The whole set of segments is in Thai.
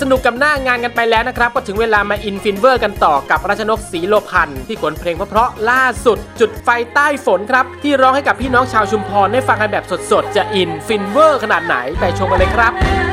สนุกกับหน้างานกันไปแล้วนะครับ ก็ถึงเวลามาอินฟินเวอร์กันต่อกับรัชนกศรีโลพันธ์ที่ขนเพลงเพราะๆล่าสุด จุดไฟใต้ฝนครับ ที่ร้องให้กับพี่น้องชาวชุมพรได้ฟังกันแบบสดๆ จะอินฟินเวอร์ขนาดไหนไปชมกันเลยครับ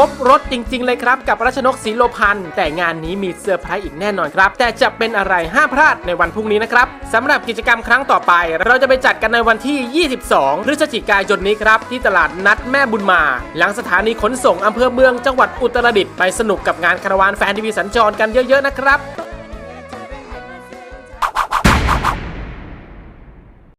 ครบรถจริง ๆ เลยครับ กับรัชนกศรีโลพันธ์แต่งานนี้มีเซอร์ไพรส์อีกแน่นอนครับ แต่จะเป็นอะไรห้ามพลาดในวันพรุ่งนี้นะครับสำหรับกิจกรรมครั้งต่อไป เราจะไปจัดกันในวันที่ 22 พฤศจิกายนนี้ครับ ที่ตลาดนัดแม่บุญมา หลังสถานีขนส่งอำเภอเมืองจังหวัดอุตรดิตถ์ไปสนุกกับงานคาราวานแฟนทีวีสัญจรกันเยอะๆนะครับ